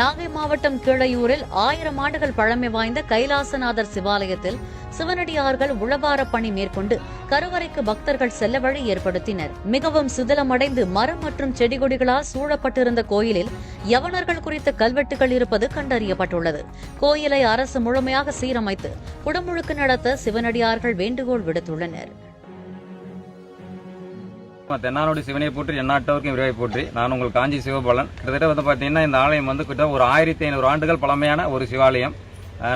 நாகை மாவட்டம் கீழையூரில் ஆயிரம் ஆண்டுகள் பழமை வாய்ந்த கைலாசநாதர் சிவாலயத்தில் சிவனடியார்கள் உழவார பணி மேற்கொண்டு கருவறைக்கு பக்தர்கள் செல்ல வழி ஏற்படுத்தினர். மிகவும் சிதிலமடைந்து மரம் மற்றும் செடி கொடிகளால் சூழப்பட்டிருந்த கோயிலில் யவனர்கள் குறித்த கல்வெட்டுகள் இருப்பது கண்டறியப்பட்டுள்ளது. கோயிலை அரசு முழுமையாக சீரமைத்து குடமுழுக்கு நடத்த சிவனடியார்கள் வேண்டுகோள் விடுத்துள்ளனர். தென்னானோடி சிவனை போற்றி எந்நாட்டவருக்கும் விரைவை போற்றி. நான் உங்கள் காஞ்சி சிவபாலன். கிட்டத்தட்ட வந்து பார்த்தீங்கன்னா இந்த ஆலயம் வந்து கிட்ட ஒரு ஆயிரத்தி ஐநூறு ஆண்டுகள் பழமையான ஒரு சிவாலயம்.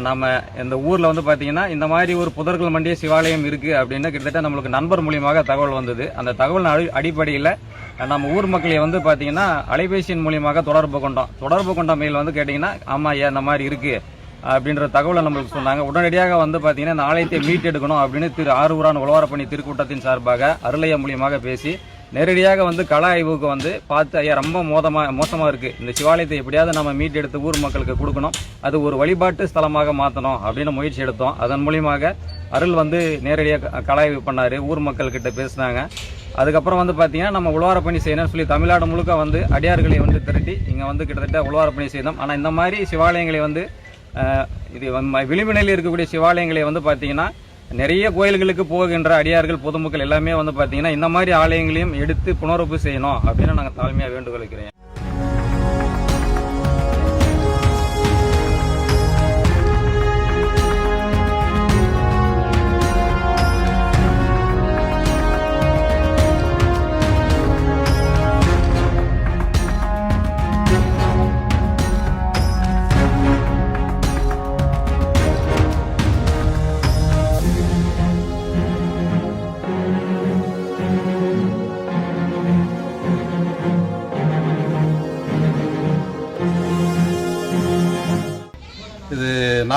நம்ம இந்த ஊரில் வந்து பார்த்தீங்கன்னா இந்த மாதிரி ஒரு புதர்கள் மண்டிய சிவாலயம் இருக்குது அப்படின்னு கிட்டத்தட்ட நம்மளுக்கு நண்பர் மூலியமாக தகவல் வந்தது. அந்த தகவல் அடி அடிப்படையில் நம்ம ஊர் மக்களை வந்து பார்த்தீங்கன்னா அலைபேசியின் மூலியமாக தொடர்பு கொண்டோம். தொடர்பு கொண்ட மெயில் வந்து கேட்டிங்கன்னா ஆமாம் ஐயா இந்த மாதிரி இருக்குது அப்படின்ற தகவலை நம்மளுக்கு சொன்னாங்க. உடனடியாக வந்து பார்த்தீங்கன்னா இந்த ஆலயத்தை மீட்டெடுக்கணும் அப்படின்னு திரு ஆரூரான் உழவாரப்பணி திருக்கூட்டத்தின் சார்பாக அருளைய மூலியமாக பேசி நேரடியாக வந்து கள ஆய்வுக்கு வந்து பார்த்து ஐயா ரொம்ப மோதமாக மோசமாக இருக்குது இந்த சிவாலயத்தை எப்படியாவது நம்ம மீட்டெடுத்து ஊர் மக்களுக்கு கொடுக்கணும். அது ஒரு வழிபாட்டு ஸ்தலமாக மாற்றணும் அப்படின்னு முயற்சி எடுத்தோம். அதன் மூலியமாக அருள் வந்து நேரடியாக கலாய்வு ஆய்வு பண்ணார். ஊர் மக்கள்கிட்ட பேசினாங்க. அதுக்கப்புறம் வந்து பார்த்தீங்கன்னா நம்ம உழவார பணி செய்யணும்னு சொல்லி தமிழ்நாடு முழுக்க வந்து அடியார்களை வந்து திரட்டி இங்கே வந்து கிட்டத்தட்ட உழவார பணி செய்தோம். ஆனால் இந்த மாதிரி சிவாலயங்களை வந்து இது வந்து விளிம்பு நிலையில் இருக்கக்கூடிய சிவாலயங்களை வந்து பார்த்தீங்கன்னா நிறைய கோயில்களுக்கு போகின்ற அடியார்கள் பொதுமக்கள் எல்லாமே வந்து பார்த்தீங்கன்னா இந்த மாதிரி ஆலயங்களையும் எடுத்து புனரப்பு செய்யணும் அப்படின்னு நாங்கள் தாழ்மையாக வேண்டுகோள்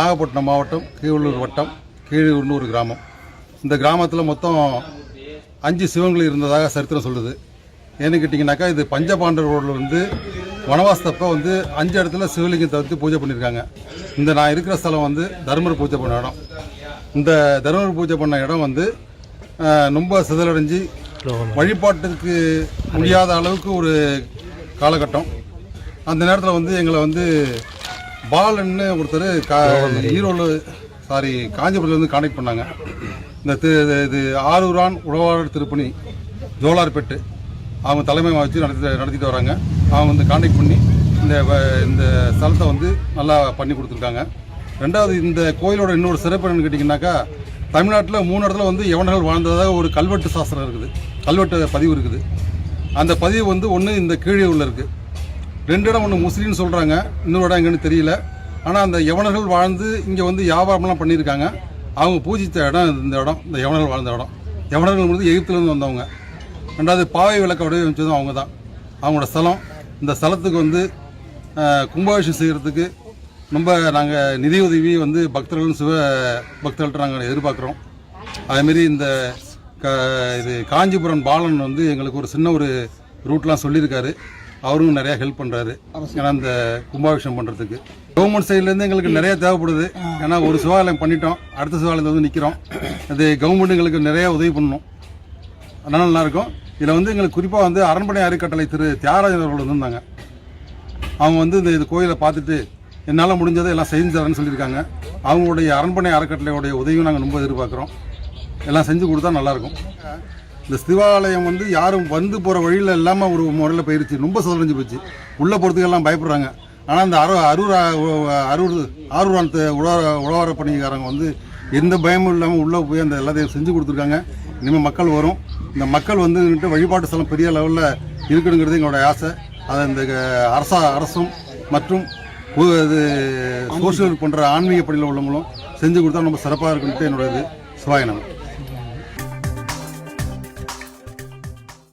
நாகப்பட்டினம் மாவட்டம் கீழூர் வட்டம் கீழூர்னு ஒரு கிராமம். இந்த கிராமத்தில் மொத்தம் அஞ்சு சிவங்கள் இருந்ததாக சரித்திரம் சொல்லுது. ஏன்னு கேட்டிங்கனாக்கா இது பஞ்சபாண்டவர்கள் வந்து வனவாசத்தப்ப வந்து அஞ்சு இடத்துல சிவலிங்கத்தை வந்து பூஜை பண்ணியிருக்காங்க இந்த நான் இருக்கிற ஸ்தலம் வந்து தர்மர் பூஜை பண்ண இடம். இந்த தர்மர் பூஜை பண்ண இடம் வந்து ரொம்ப சிதலடைஞ்சு வழிபாட்டுக்கு முடியாத அளவுக்கு ஒரு காலகட்டம். அந்த நேரத்தில் வந்து எங்களை வந்து பாலன்னு ஒருத்தர் கா ஈரோடு சாரி காஞ்சிபுரத்துலேருந்து கான்டாக்ட் பண்ணாங்க. இந்த திரு இது ஆரூரான் உழவாளர் திருப்பணி ஜோலார்பேட்டு. அவங்க தலைமை வச்சு நடத்தி நடத்திட்டு வராங்க. அவங்க வந்து கான்டாக்ட் பண்ணி இந்த இந்த ஸ்தலத்தை வந்து நல்லா பண்ணி கொடுத்துருக்காங்க. ரெண்டாவது இந்த கோயிலோட இன்னொரு சிறப்பு என்னன்னு கேட்டிங்கனாக்கா தமிழ்நாட்டில் மூணு இடத்துல வந்து யவனர்கள் வாழ்ந்ததாக ஒரு கல்வெட்டு சாஸ்திரம் இருக்குது. கல்வெட்டு பதிவு இருக்குது. அந்த பதிவு வந்து ஒன்று இந்த கீழே உள்ள இருக்குது ரெண்டு இடம் ஒன்று முஸ்லீம்னு சொல்கிறாங்க இன்னொரு இடம் எங்கன்னு தெரியல. ஆனால் அந்த யவனர்கள் வாழ்ந்து இங்கே வந்து வியாபாரம்லாம் பண்ணியிருக்காங்க. அவங்க பூஜித்த இடம் இந்த இடம். இந்த யவனர்கள் வாழ்ந்த இடம். யவனர்கள் வந்து எகிப்துலேருந்து வந்தவங்க. ரெண்டாவது பாவை விளக்க வடிவமைச்சதும் அவங்க தான் அவங்களோட ஸ்தலம். இந்த ஸ்தலத்துக்கு வந்து கும்பாபிஷம் கும்பாபிஷேகம் செய்கிறதுக்கு ரொம்ப நாங்கள் நிதியுதவி வந்து பக்தர்கள் சிவ பக்தர்கள்ட்ட நாங்கள் எதிர்பார்க்குறோம். அதேமாரி இந்த க இது காஞ்சிபுரம் பாலன் வந்து எங்களுக்கு ஒரு சின்ன ஒரு ரூட்லாம் சொல்லியிருக்காரு. அவரும் நிறையா ஹெல்ப் பண்ணுறாரு ஏன்னா இந்த கும்பாபிஷேகம் பண்ணுறதுக்கு கவர்மெண்ட் சைட்லேருந்து எங்களுக்கு நிறைய தேவைப்படுது. ஏன்னா ஒரு சிவாலயம் பண்ணிட்டோம். அடுத்த சிவாலயத்தில் வந்து நிற்கிறோம் அது கவர்மெண்ட் எங்களுக்கு நிறைய உதவி பண்ணணும். அதனால நல்லா இருக்கும். இதில் வந்து எங்களுக்கு குறிப்பாக வந்து அரண்மனை அறக்கட்டளை திரு தியாகராஜன் அவர்கள் வந்திருந்தாங்க. அவங்க வந்து இந்த இது கோயிலை பார்த்துட்டு என்னால் முடிஞ்சதை எல்லாம் செஞ்சு தரேன்னு சொல்லியிருக்காங்க. அவங்களுடைய அரண்மனை அறக்கட்டளையோடைய உதவியும் நாங்கள் ரொம்ப எதிர்பார்க்குறோம். எல்லாம் செஞ்சு கொடுத்தா நல்லாயிருக்கும் இந்த சிவாலயம் வந்து யாரும் வந்து போகிற வழியில் இல்லாமல் ஒரு முறையில் போயிருச்சு. ரொம்ப சிதறஞ்சு போச்சு. உள்ளே போகிறதுக்கு எல்லாம் பயப்படுறாங்க. ஆனால் இந்த அரு அரூர் அரூர் ஆரூரான் உழவர உழவார பணிக்காரங்க வந்து எந்த பயமும் இல்லாமல் உள்ளே போய் அந்த எல்லாத்தையும் செஞ்சு கொடுத்துருக்காங்க. இனிமேல் மக்கள் வரும். இந்த மக்கள் வந்து வந்துட்டு வழிபாட்டு ஸ்தலம் பெரிய லெவலில் இருக்கணுங்கிறது எங்களோட ஆசை. அதை இந்த அரசா அரசும் மற்றும் இது சோசியல் போன்ற ஆன்மீக பணியில் உள்ளவங்களும் செஞ்சு கொடுத்தா ரொம்ப சிறப்பாக இருக்குன்ட்டு என்னோட இது. சிவாயனம்